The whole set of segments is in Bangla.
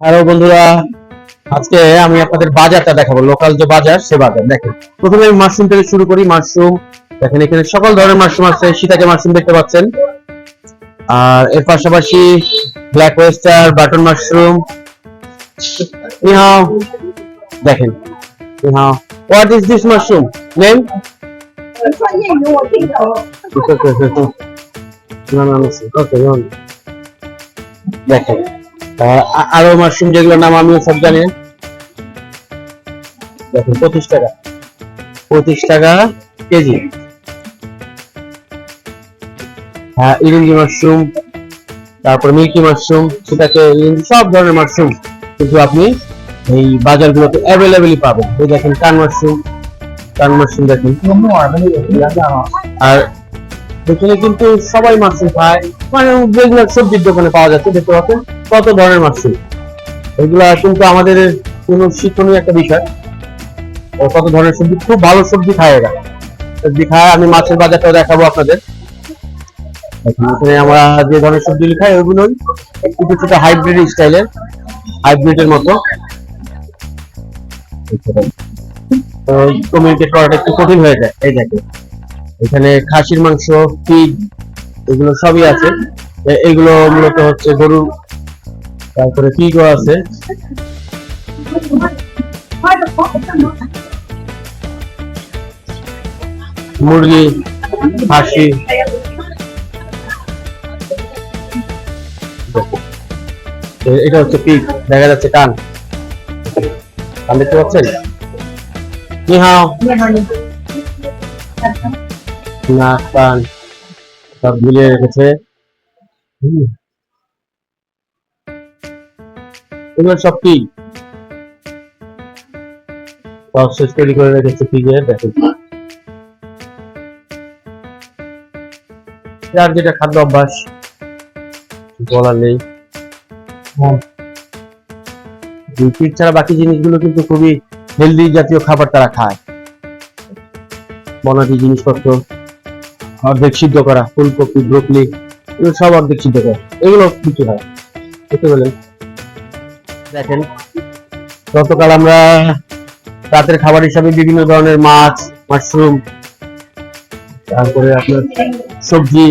হ্যালো বন্ধুরা আজকে আমি আপনাদের বাজারটা দেখাবো লোকাল যে বাজার সে বাজার দেখেন প্রথমে আমি মাশরুম থেকে শুরু করি মাশরুম দেখেন এখানে সকল ধরনের মাশরুম আছে সীতাকে মাশরুম দেখতে পাচ্ছেন আর এর পাশাপাশি ব্ল্যাক ওয়েস্টার বাটন মাশরুম নিহাও দেখেন নিহাও what is this mushroom name দেখেন আর মাশরুম যেগুলোর নাম আমিও সব জানি। দেখেন, পঁচিশ টাকা। পঁচিশ টাকা কেজি। হ্যাঁ ইরিঙ্গি মাশরুম, তারপর মিল্কি মাশরুম, সেটাকে সব ধরনের মাশরুম কিন্তু আপনি এই বাজারগুলোতে অ্যাভেলেবেলই পাবেন। এই দেখেন, কান মাশরুম কান মাশরুম দেখেন। আর এখানে কিন্তু সবাই মাশরুম খায়। মানে রেগুলার সবজির দোকানে পাওয়া যাচ্ছে, দেখতে পাচ্ছেন? কত ধরনের মাশরুম এগুলা কিন্তু আমাদের কোন শিক্ষণীয় একটা বিষয়। ও কত ধরনের সবজি? খুব ভালো সবজি খায় এরা। সবজি খায়, আমি মাছের বাজারটাও দেখাবো আপনাদের। এখানে আমরা যে ধরনের সবজি খাই, ওগুলোই একটু কিছুটা হাইব্রিড স্টাইলের হাইব্রিডের মতো। কমিউনিকেট করাটা একটু কঠিন হয়ে যায়, এই দেখে এখানে খাসির মাংস পিগ এগুলো সবই আছে। এগুলো মূলত হচ্ছে গরু তারপরে পিগও আছে? মুরগি, হাসি। এটা হচ্ছে পিক, দেখা যাচ্ছে কান। কান দেখতে পাচ্ছেন? নিহাও। নাক, কান, সব মিলিয়ে রেখেছে। এগুলো সব কি? প্রসেস তৈরি করে রেখেছে দেখেন যার যেটা খাদ্য অভ্যাস বলার নেই। ছাড়া বাকি জিনিসগুলো কিন্তু খুবই হেলদি জাতীয় খাবার তারা খায়। বনাদি জিনিসপত্র অর্ধেক সিদ্ধ করা ফুলকপি ব্রোকলি এগুলো সব অর্ধেক সিদ্ধ করা। এগুলো কিছু হয় বুঝতে দেখেন, গতকাল আমরা রাতের খাবার হিসাবে বিভিন্ন ধরনের মাছ, মাশরুম, তারপরে আপনার সবজি,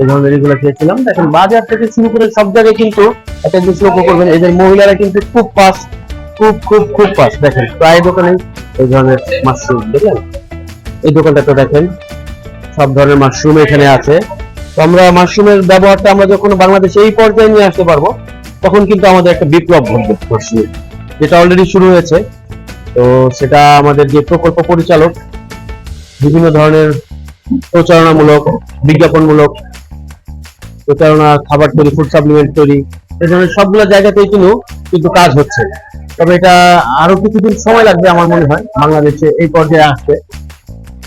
এই ধরনের এগুলো খেয়েছিলাম। দেখেন, বাজার থেকে শুরু করে সব জায়গায় কিন্তু একটা জিনিস লক্ষ্য করবেন, এদের মহিলারা কিন্তু খুব পাস খুব খুব খুব পাস দেখেন, প্রায় দোকানে এই ধরনের মাশরুম দেখেন এই দোকানটা তো দেখেন, সব ধরনের মাশরুম এখানে আছে। তো আমরা মাশরুমের ব্যবহারটা আমরা যখন বাংলাদেশে এই পর্যায়ে নিয়ে আসতে পারব তখন কিন্তু আমাদের একটা বিপ্লব ঘটবে যেটা অলরেডি শুরু হয়েছে। তো সেটা আমাদের যে প্রকল্প পরিচালক, বিভিন্ন ধরনের প্রচারণামূলক, বিজ্ঞাপনমূলক, প্রচারণা, খাবার তৈরি ফুড সাপ্লিমেন্ট তৈরি এই ধরনের সবগুলো জায়গাতেই কিন্তু কিন্তু কাজ হচ্ছে। তবে এটা আরও কিছুদিন সময় লাগবে আমার মনে হয়, বাংলাদেশে এই পর্যায়ে আসতে।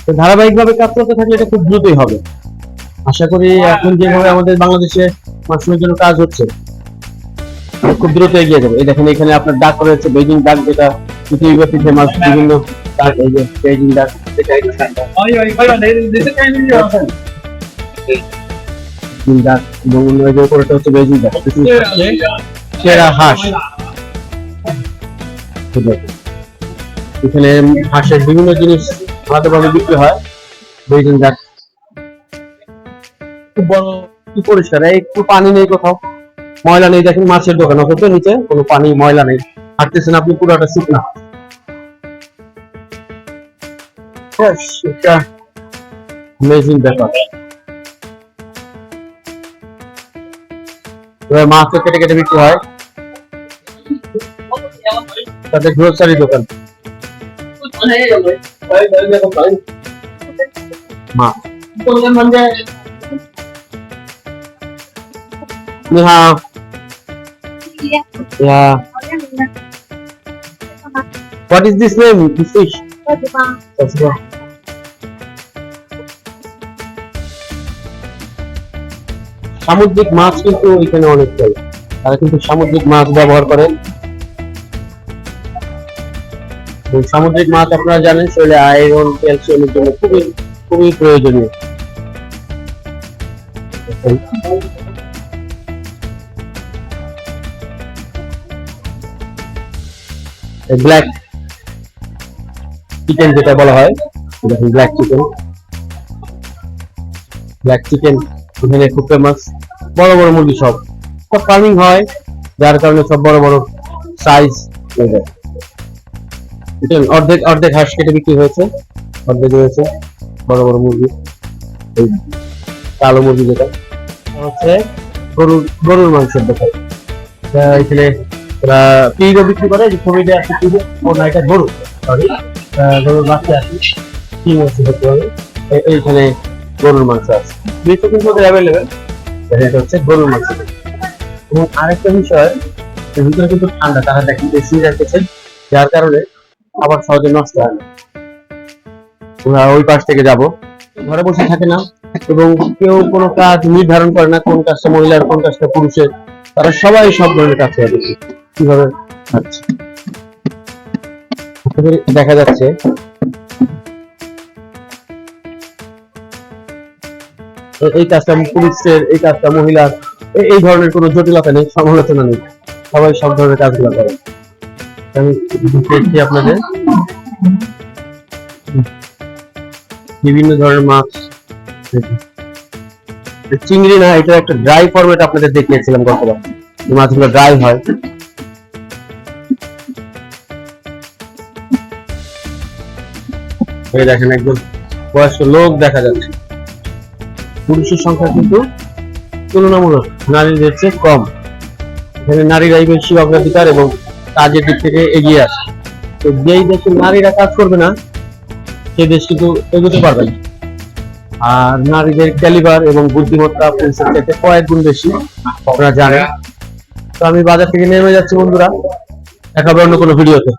তো ধারাবাহিকভাবে কাজ করতে থাকলে এটা খুব দ্রুতই হবে। আশা করি এখন যেভাবে আমাদের বাংলাদেশে মাশরুমের জন্য কাজ হচ্ছে খুব দ্রুত এগিয়ে যাবে। এই দেখেন এখানে আপনার ডাক রয়েছে বেজিং ডাক যেটা পৃথিবীব্যাপী ফেমাস বিভিন্ন ডাক এই যে বেজিং ডাক ডাক এবং অন্য উপরেটা হচ্ছে বেজিং ডাক সেরা হাঁস। এখানে হাঁসের বিভিন্ন জিনিস আলাদাভাবে বিক্রি হয় বেজিং ডাক খুব বড়। কি পরিষ্কার একটু পানি নেই কোথাও। ময়লা নেই দেখেন মাছের দোকান অথচ নিচে কোনো পানি ময়লা নেই। হাঁটতেছেন আপনি পুরোটা শুকনা। অ্যামেজিং ব্যাপার। কেটে কেটে বিক্রি হয়। তাদের গ্রোসারি দোকান। মাছ 你好，yeah. What is this name? This fish? সামুদ্রিক মাছ কিন্তু এখানে অনেক চলে তারা কিন্তু সামুদ্রিক মাছ ব্যবহার করে এবং সামুদ্রিক মাছ আপনারা জানেন শরীরে আয়রন ক্যালসিয়ামের জন্য খুবই খুবই প্রয়োজনীয় ব্ল্যাক চিকেন যেটা বলা হয় ব্ল্যাক চিকেন ব্ল্যাক চিকেন এখানে খুব ফেমাস বড় বড় মুরগি সব। সব ফার্মিং হয়, যার কারণে সব বড় বড় সাইজ হয়ে যায়। অর্ধেক অর্ধেক হাঁস কেটে বিক্রি হয়েছে, অর্ধেক হয়েছে বড় বড় মুরগি। এই কালো মুরগি যেটা হচ্ছে গরুর গরুর মাংসের দোকান। এখানে ওরা পিগও বিক্রি করে যে পিগ ও গরু সরি গরুর কি হতে হবে এইখানে গরুর মাংস আছে। কিন্তু ওদের অ্যাভেলেবেল এটা হচ্ছে গরুর মাংস এবং আরেকটা বিষয় ভিতরে কিন্তু ঠান্ডা, তারা দেখেন বেশি রাখতেছে যার কারণে আবার সহজে নষ্ট হয় না। ওরা ওই পাশ থেকে যাব। ঘরে বসে থাকে না, এবং কেউ কোনো কাজ নির্ধারণ করে না, কোন কাজটা মহিলার, কোন কাজটা পুরুষের। তারা সবাই সব ধরনের কাজ করে কীভাবে? দেখা যাচ্ছে। এই কাজটা পুরুষের এই কাজটা মহিলার এই ধরনের কোনো জটিলতা নেই, সমালোচনা নেই। সবাই সব ধরনের কাজগুলো করে। আমি দেখছি আপনাদের। বিভিন্ন ধরনের মাছ। চিংড়ি না, এটা একটা ড্রাই ফরম্যাট আপনাদের দেখিয়েছিলাম গতবার। মাছগুলো ড্রাই হয়। এই দেখেন একজন বয়স্ক লোক দেখা যাচ্ছে। পুরুষের সংখ্যা কিন্তু তুলনামূলক নারীদের চেয়ে কম। এখানে নারীরাই বেশি অগ্রাধিকার এবং কাজের দিক থেকে এগিয়ে আছে তো যেই দেশে নারীরা কাজ করবে না, সে দেশ কিন্তু এগোতে পারবে না। আর নারীদের ক্যালিবার এবং বুদ্ধিমত্তা পুরুষের থেকে কয়েক গুণ বেশি, আপনারা জানেন। তো আমি বাজার থেকে নেমে যাচ্ছি বন্ধুরা। দেখাবো অন্য কোনো ভিডিওতে।